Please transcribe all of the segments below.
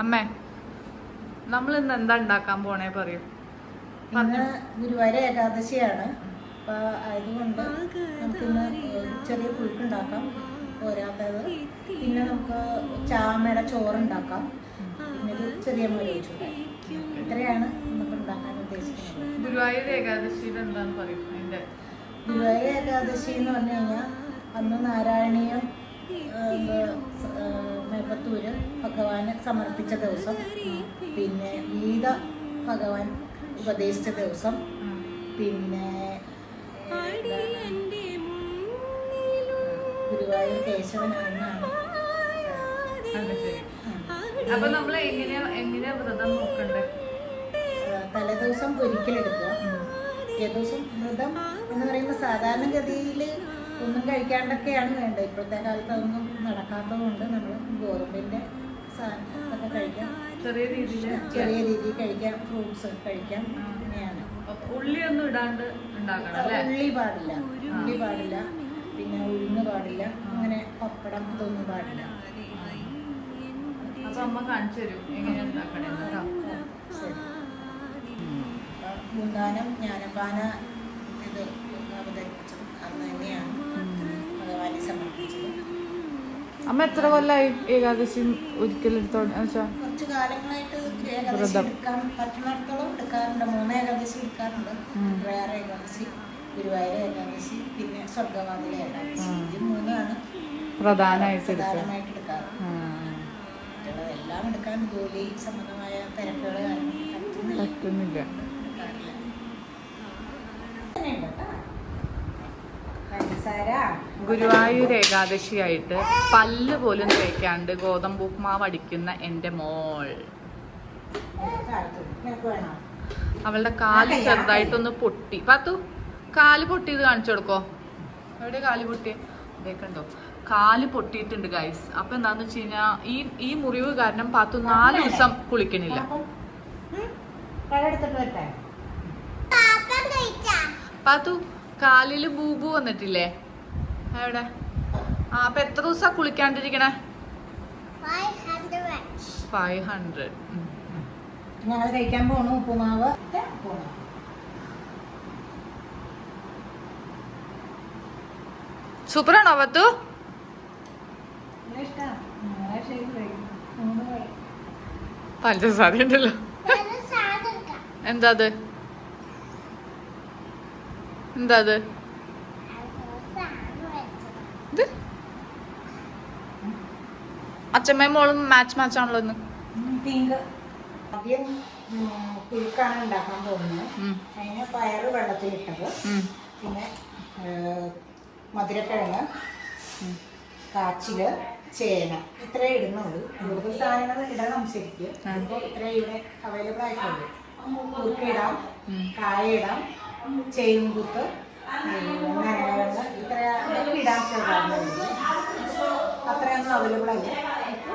അമ്മേ നമ്മൾ ഇന്ന് എന്താ ഉണ്ടാക്കാൻ പോണേ പറയൂ. ഇന്ന് ഗുരുവായൂർ ഏകാദശിയാണ്. അപ്പൊ അതുകൊണ്ട് നമുക്കിന്ന് ചെറിയ പുഴുക്കുണ്ടാക്കാം പോരാത്തത്. പിന്നെ നമുക്ക് ചാമയുടെ ചോറുണ്ടാക്കാം. പിന്നെ ഒരു ചെറിയ മുരവിച്ചുണ്ട് ഇത്രയാണ് നമുക്ക് ഉണ്ടാക്കാൻ ഉദ്ദേശിക്കുന്നത് ഗുരുവായൂർ ഏകാദശിയിൽ എന്താന്ന് പറയും അതിന്റെ. ഗുരുവായൂർ ഏകാദശി എന്ന് പറഞ്ഞു കഴിഞ്ഞാൽ അന്ന് നാരായണീയം മേപ്പത്തൂര് ഭഗവാന് സമർപ്പിച്ച ദിവസം. പിന്നെ ഗീത ഭഗവാൻ ഉപദേശിച്ച ദിവസം. പിന്നെ ഗുരുവായൂർ കേശവൻ ശരി. അപ്പൊ നമ്മൾ എങ്ങനെയാ എങ്ങനെയാ വ്രതം നോക്കണ്ടേ? തലേദിവസം ഒരിക്കലെടുക്കുക പിറ്റേ ദിവസം വ്രതം എന്ന് പറയുമ്പോൾ സാധാരണഗതിയിൽ ഒന്നും കഴിക്കാണ്ടൊക്കെയാണ് വേണ്ടത്. ഇപ്പോഴത്തെ കാലത്ത് അതൊന്നും നടക്കാത്തതുകൊണ്ട് നമ്മൾ ഗോതമ്പിന്റെ സാധനങ്ങളൊക്കെ കഴിക്കാം. ചെറിയ രീതിയിൽ ചെറിയ രീതിയിൽ കഴിക്കാം. ഫ്രൂട്ട്സ് കഴിക്കാം. അങ്ങനെയാണ്. ഉള്ളിയൊന്നും ഇടാണ്ട് ഉണ്ടാക്കണം അല്ലേ? ഉള്ളി പാടില്ല. ഉള്ളി പാടില്ല. പിന്നെ ഉഴുന്ന് പാടില്ല. അങ്ങനെ പപ്പടം ഇതൊന്നും പാടില്ല. അപ്പൊ അമ്മ കാണിച്ചു തരും എങ്ങനെയാ ഉണ്ടാക്കണേന്ന് കേട്ടോ. ശരി. മുന്താനം ജ്ഞാനപാന ഇത് അവതരിപ്പിച്ചത് അന്ന് തന്നെയാണ്. ഭഗവാനെ സമർപ്പിച്ചത് അമ്മ എത്ര കൊല്ലായി ഏകാദശി ഒരിക്കലെടുത്തോണ്ട് കുറച്ച് കാലങ്ങളായിട്ട് ഏകാദശി എടുക്കാൻ പറ്റുന്നിടത്തോളം എടുക്കാറുണ്ട്. മൂന്ന് ഏകാദശി എടുക്കാറുണ്ട്. പ്രയാറ ഏകാദശി ഗുരുവായൂർ ഏകാദശി പിന്നെ സ്വർഗവാതിലെ ഏകാദശി. ഈ മൂന്നാണ്. പ്രധാനമായിട്ട് എടുക്കുക. പ്രധാനമായിട്ട് എടുക്കാറ്. മറ്റുള്ളതെല്ലാം എടുക്കാൻ ജോലി സംബന്ധമായ തിരക്കുകൾ പറ്റുന്നില്ല പറ്റുന്നില്ല എടുക്കാറില്ല അങ്ങനെയുണ്ട് കേട്ടോ. പഞ്ചസാര ഗുരുവായൂർ ഏകാദശിയായിട്ട് പല്ല് പോലും തേക്കാണ്ട് ഗോതമ്പ് ഉപ്മാവ് അടിക്കുന്ന എന്റെ മോൾ. അവളുടെ കാൽ ചെറുതായിട്ടൊന്ന് പൊട്ടി. പാത്തു കാൽ പൊട്ടിയത് കാണിച്ചു കൊടുക്കോ? എവിടെ കാൽ പൊട്ടി ഇതേക്കണ്ടോ കാൽ പൊട്ടിയിട്ടുണ്ട് ഗൈസ് അപ്പൊ എന്താന്ന് വെച്ച് കഴിഞ്ഞാ ഈ ഈ മുറിവ് കാരണം പാത്തു നാല് ദിവസം കുളിക്കണില്ല. പാത്തു കാലിൽ ബൂബു വന്നിട്ടില്ലേ? എവിടെ? ആ അപ്പൊ എത്ര ദിവസാ കുളിക്കാണ്ടിരിക്കണേ? Five hundred. ഞങ്ങൾ കഴിക്കാൻ പോണു ഉപ്പുമാവ്. പോണു സൂപ്പറാണോ പത്തു? പഞ്ചസാര ഉണ്ടല്ലോ എന്താ അത്? എന്താ അത്? ഇത്? അച്ഛമ്മയും മോളും മാച്ച് മാച്ച് ആണല്ലോ ഇന്ന്. ആദ്യം പുഴുക്കാണ് ഉണ്ടാക്കാൻ പോകുന്നത്. അതിന് പയറ് വെള്ളത്തിലിട്ടത് പിന്നെ മധുരക്കിഴങ്ങ്. കാച്ചിൽ ചേന. ഇത്രേ ഇടുന്നുള്ളൂ. കൂടുതൽ സാധനങ്ങൾ ഇടാൻ ശരിക്കും. അപ്പോൾ ഇത്രേ ഇവിടെ അവൈലബിൾ ആയിട്ടുള്ളൂ. കുറുക്കിടാം കായ ഇടാം ചേമ്പുത്ത് കുത്ത് ഇത്ര ഇതൊക്കെ ഇടാൻ അത്രയൊന്നും അവൈലബിൾ അല്ല.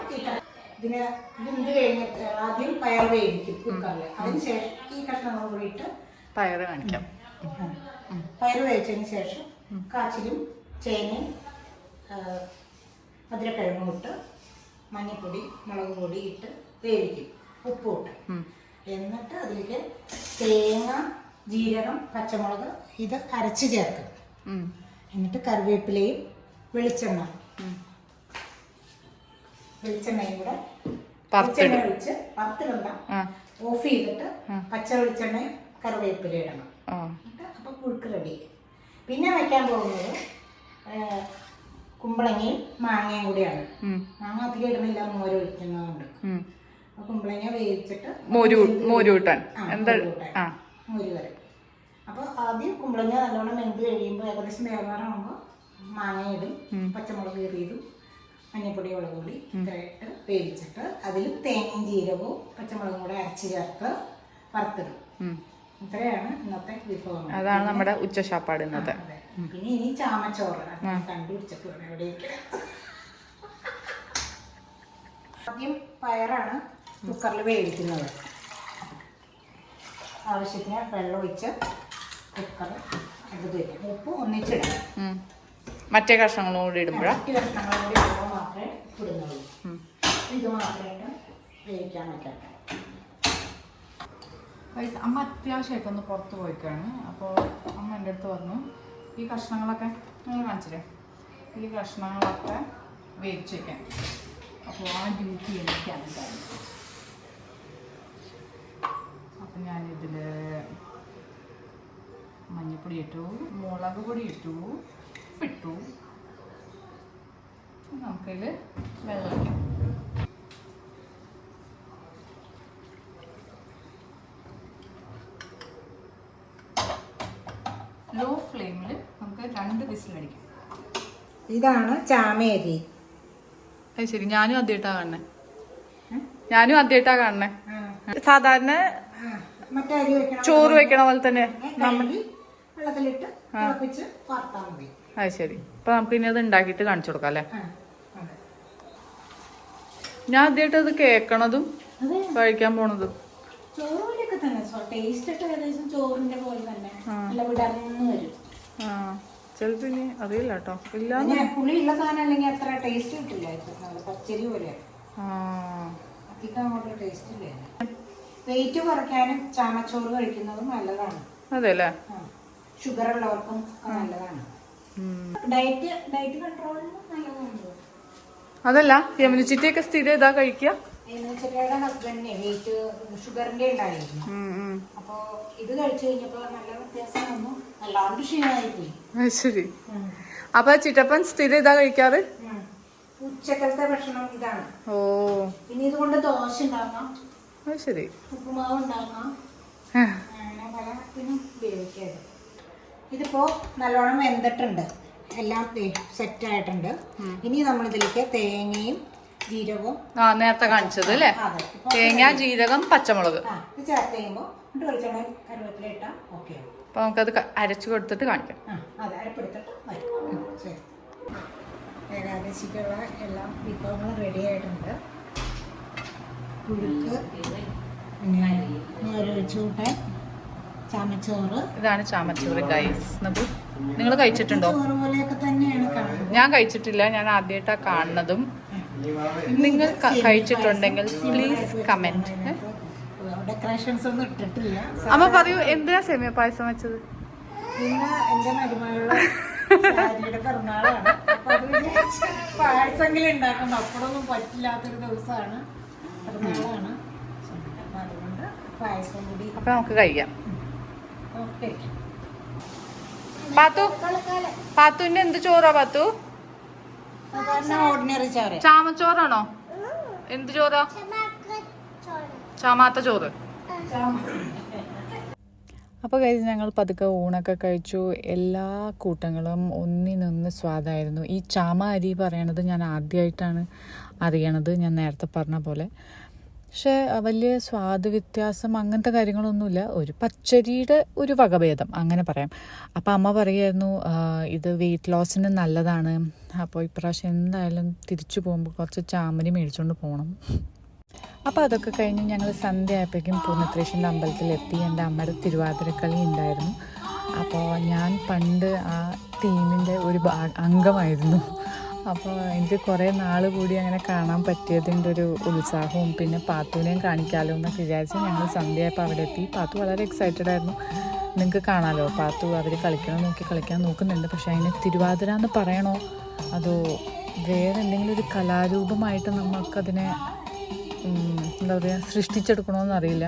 ഇത്ര ഇതിന് വെന്ത് കഴിഞ്ഞിട്ട് ആദ്യം പയർ വേവിക്കും കുക്കറിൽ അതിന് ശേഷം ഈ കഷ്ണങ്ങൾ കൂടി ഇട്ട് പയറ് കാണിക്കാം. പയർ വേവിച്ചതിന് ശേഷം കാച്ചിലും ചേനയും മധുരക്കിഴങ്ങും ഇട്ട് മഞ്ഞൾപ്പൊടി മുളക് പൊടി ഇട്ട് വേവിക്കും. ഉപ്പും ഇട്ട്. എന്നിട്ട് അതിലേക്ക് തേങ്ങ ജീരകം പച്ചമുളക് ഇത് അരച്ച് ചേർക്കും എന്നിട്ട് കറിവേപ്പിലയും വെളിച്ചെണ്ണ. വെളിച്ചെണ്ണയും കൂടെ. വെളിച്ചെണ്ണ ഒഴിച്ച് വറുത്തിടണ്ട. ഓഫ് ചെയ്തിട്ട്. പച്ച വെളിച്ചെണ്ണയും കറിവേപ്പില ഇടണം. അപ്പൊ പുഴുക്ക് റെഡി പിന്നെ വയ്ക്കാൻ പോകുന്നത് കുമ്പളങ്ങയും മാങ്ങയും കൂടിയാണ്. മാങ്ങ അധികം ഇടുന്നില്ല മോര് ഒഴിക്കുന്നതുകൊണ്ട്. കുമ്പളങ്ങ വേവിച്ചിട്ട് മോര് മോര് കൂട്ടാൻ. എന്താ മോര് വരെ. കറി അപ്പോൾ ആദ്യം കുമ്പളങ്ങ നല്ലോണം വെന്ത് കഴിയുമ്പോൾ ഏകദേശം വേവാറാകുമ്പോൾ മാങ്ങ ഇടും പച്ചമുളക് കീറിയതും മഞ്ഞപ്പൊടി മുളക് പൊടി ഇത്രയിട്ട് വേവിച്ചിട്ട് അതിൽ തേങ്ങയും ജീരകവും പച്ചമുളകും കൂടെ അരച്ച് ചേർത്ത് വറുത്തിടും. ഇത്രയാണ് ഇന്നത്തെ വിഭവം അതാണ് നമ്മുടെ ഉച്ചശാപ്പാട് ഇന്നത്തെ. പിന്നെ ഇനി ചാമച്ചോറ്. കണ്ടുപിടിച്ചപ്പോൾ എവിടെ ഇരിക്കണേ. ആദ്യം പയറാണ് കുക്കറിൽ വേവിക്കുന്നത്. ആവശ്യത്തിന് വെള്ളം ഒഴിച്ച് കുക്കർ അടുത്ത് വയ്ക്കും ഉപ്പ് ഒന്നിച്ചിടും. മറ്റേ കഷ്ണങ്ങളും കൂടി ഇടുമ്പോഴാണ് മറ്റ് കഷ്ണങ്ങളും കൂടി ഇടുമ്പോൾ മാത്രമേ ഇടുന്നുള്ളൂ. ഇത് മാത്രമായിട്ട് വേവിക്കാൻ പറ്റാത്ത അമ്മ അത്യാവശ്യമായിട്ട് ഒന്ന് പുറത്ത് പോയിക്കാണ്. അപ്പോൾ അമ്മ എന്റെ അടുത്ത് വന്നു ഈ കഷ്ണങ്ങളൊക്കെ നിങ്ങൾ കാണിച്ചില്ലേ? ഈ കഷ്ണങ്ങളൊക്കെ വേവിച്ചേക്കാൻ അപ്പോൾ ആ ഡ്യൂട്ടി എനിക്കാണ് കാര്യം ഞാനിതിൽ മഞ്ഞൾപ്പൊടി ഇട്ടു മുളക് പൊടി ഇട്ടു ഉപ്പിട്ടു നമുക്കതിൽ വെള്ളം വയ്ക്കാം ലോ ഫ്ലെയിമിൽ നമുക്ക് രണ്ട് വിസിലടിക്കാം. ഇതാണ് ചാമേരി. അത് ശരി ഞാനും ആദ്യമായിട്ടാ കാണണേ ഞാനും ആദ്യമായിട്ടാ കാണണേ സാധാരണ മറ്റേ അരി വെക്കണം ചോറ് വെക്കണ പോലെ തന്നെ കഴുകി വെള്ളത്തിലിട്ട് തിളപ്പിച്ച് വറുത്താൽ മതി. അത് ശരി. അപ്പൊ നമുക്ക് ഇനി അത് ഉണ്ടാക്കിയിട്ട് കാണിച്ചു കൊടുക്കാം അല്ലേ. ഞാൻ ആദ്യമായിട്ട് അത് കേക്കണതും കഴിക്കാൻ പോണതും. ചോറ് പോലെയൊക്കെ തന്നെ ടേസ്റ്റ് ഒക്കെ ഏകദേശം ചോറിന്റെ പോലെ തന്നെ. നല്ല വിടർന്ന് വരും. ആ ചിലപ്പോ ഇനി അറിയില്ല കേട്ടോ. ഇല്ല പുളിയുള്ള സാധനം അല്ലെങ്കിൽ അത്ര ടേസ്റ്റ് കിട്ടില്ല. പച്ചരി പോലെ അധികം അങ്ങോട്ട് ടേസ്റ്റ് ഇല്ല. വെയിറ്റ് കുറയ്ക്കാനും ചാമച്ചോറ് കഴിക്കുന്നതും നല്ലതാണ്. അതെല്ലേ? ഷുഗർ ഉള്ളവർക്കും നല്ലതാണ്. ഡയറ്റ് ഡയറ്റ് കൺട്രോളിനും നല്ലതാണ്. അതല്ല ഒക്കെ സ്ഥിരം ഇതാ കഴിക്കുക വെച്ചിട്ട് ഹസ്ബൻഡിനെ വെയിറ്റ് ഷുഗറിന്റെ ഉണ്ടായിരുന്നു. ഉം. ഇത് കഴിച്ചു കഴിഞ്ഞപ്പോ നല്ല വ്യത്യാസം വന്നു നല്ലാണ്ട് ക്ഷീണമായി പോയി ശരി അപ്പൊ ചിറ്റപ്പൻ സ്ഥിരം ഇതാ കഴിക്കാറ്. ഉച്ചക്കലത്തെ ഭക്ഷണം ഇതാണ്. ഓ. പിന്നെ ഇതുകൊണ്ട് ദോശ ഉണ്ടാക്കാം. അത് ശരി. ഉപ്പുമാവ് ഉണ്ടാക്കാം ആ. അങ്ങനെ പല ഇതിനും ഇതിപ്പോ നല്ലോണം വെന്തിട്ടുണ്ട്. എല്ലാം സെറ്റ് ആയിട്ടുണ്ട്. ഇനി നമ്മൾ ഇതിലേക്ക് തേങ്ങയും ജീരകവും ആ നേരത്തെ കാണിച്ചത് അല്ലേ? തേങ്ങ ജീരകം പച്ചമുളക്. ഇത് ചേർത്ത് കഴിയുമ്പോൾ വെളിച്ചെണ്ണ കരുവേപ്പില ഇട്ടാൽ ഓക്കെ ആവും അപ്പൊ നമുക്കത് അരച്ചു കൊടുത്തിട്ട് കാണിക്കാം. അതെ അരപ്പെടുത്തിട്ട് വരും. ശരി. ഏകാദശിക്കുള്ള എല്ലാ വിഭവങ്ങളും റെഡി ആയിട്ടുണ്ട്. പുഴുക്ക് പിന്നെ ചാമച്ചോറ്. ഇതാണ് ചാമച്ചോറ് ഗൈസ് നിങ്ങൾ കഴിച്ചിട്ടുണ്ടോ? ഞാൻ കഴിച്ചിട്ടില്ല ഞാൻ ആദ്യമായിട്ടാ കാണുന്നതും. നിങ്ങൾ കഴിച്ചിട്ടുണ്ടെങ്കിൽ പ്ലീസ് കമന്റ് ഡെക്കറേഷൻസ് ഒന്നും ഇട്ടിട്ടില്ല. അമ്മ പറയൂ എന്തിനാ സെമിയ പായസം വെച്ചത്? ഇന്ന് എന്റെ മരുമകളുടെ പിറന്നാളാണ്. പായസമെങ്കിലും ഉണ്ടാക്കണം. അപ്പോഴൊന്നും പറ്റില്ലാത്തൊരു ദിവസമാണ്. പിറന്നാളാണ് അപ്പൊ അതുകൊണ്ട് പായസം കൂടി അപ്പൊ നമുക്ക് കഴിക്കാം. പാത്തു? പാത്തുവിന്റെ എന്ത് ചോറാ പാത്തു? ഓർഡിനറി ചോറ്. ചാമച്ചോറാണോ? എന്ത് ചോറാ? ചാമാത്ത ചോറ്. അപ്പോൾ കഴിച്ച് ഞങ്ങൾ പതുക്കെ ഊണൊക്കെ കഴിച്ചു. എല്ലാ കൂട്ടങ്ങളും ഒന്നിനൊന്ന് സ്വാദായിരുന്നു. ഈ ചാമ അരി പറയണത് ഞാൻ ആദ്യമായിട്ടാണ് അറിയണത് ഞാൻ നേരത്തെ പറഞ്ഞ പോലെ. പക്ഷേ വലിയ സ്വാദ് വ്യത്യാസം അങ്ങനത്തെ കാര്യങ്ങളൊന്നുമില്ല. ഒരു പച്ചരിയുടെ ഒരു വകഭേദം അങ്ങനെ പറയാം. അപ്പോൾ അമ്മ പറയായിരുന്നു ഇത് വെയിറ്റ് ലോസിന് നല്ലതാണ്. അപ്പോൾ ഇപ്രാവശ്യം എന്തായാലും തിരിച്ചു പോകുമ്പോൾ കുറച്ച് ചാമരി മേടിച്ചുകൊണ്ട് പോകണം അപ്പോൾ അതൊക്കെ കഴിഞ്ഞ് ഞങ്ങൾ സന്ധ്യ ആയപ്പോഴേക്കും പൂർണത്രേശ്വരന്റെ അമ്പലത്തിലെത്തി. എന്റെ അമ്മയുടെ തിരുവാതിരക്കളി ഉണ്ടായിരുന്നു. അപ്പോൾ ഞാൻ പണ്ട് ആ ടീമിന്റെ ഒരു അംഗമായിരുന്നു. അപ്പോൾ എനിക്ക് കുറേ നാൾ കൂടി അങ്ങനെ കാണാൻ പറ്റിയതിന്റെ ഒരു ഉത്സാഹവും പിന്നെ പാത്തുവിനെയും കാണിക്കാമല്ലോ എന്നൊക്കെ വിചാരിച്ച് ഞങ്ങൾ സന്ധ്യ ആയപ്പോൾ അവിടെ എത്തി. പാത്തു വളരെ എക്സൈറ്റഡ് ആയിരുന്നു. നിങ്ങൾക്ക് കാണാമല്ലോ പാത്തു അവർ കളിക്കണം നോക്കി കളിക്കാൻ നോക്കുന്നുണ്ട്. പക്ഷേ അതിന് തിരുവാതിര എന്ന് പറയണോ? അതോ വേറെ എന്തെങ്കിലും ഒരു കലാരൂപമായിട്ട് നമുക്കതിനെ എന്താ പറയുക സൃഷ്ടിച്ചെടുക്കണമെന്ന് അറിയില്ല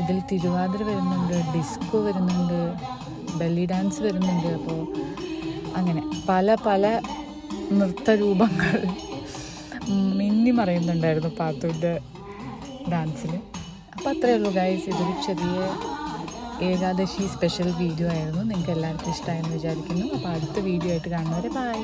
ഇതിൽ തിരുവാതിര വരുന്നുണ്ട് ഡിസ്കോ വരുന്നുണ്ട് ബെല്ലി ഡാൻസ് വരുന്നുണ്ട്. അപ്പോൾ അങ്ങനെ പല പല നൃത്തരൂപങ്ങൾ. മിന്നി മറയുന്നുണ്ടായിരുന്നു പാത്തുവിന്റെ ഡാൻസിൽ അപ്പോൾ അത്രയേ ഉള്ളൂ ഗൈസ് ഇതൊരു ചെറിയ ഏകാദശി സ്പെഷ്യൽ വീഡിയോ ആയിരുന്നു. നിങ്ങൾക്ക് എല്ലാവർക്കും ഇഷ്ടമായെന്ന് വിചാരിക്കുന്നു. അപ്പോൾ അടുത്ത വീഡിയോ ആയിട്ട് കാണുന്നവരെ ബൈ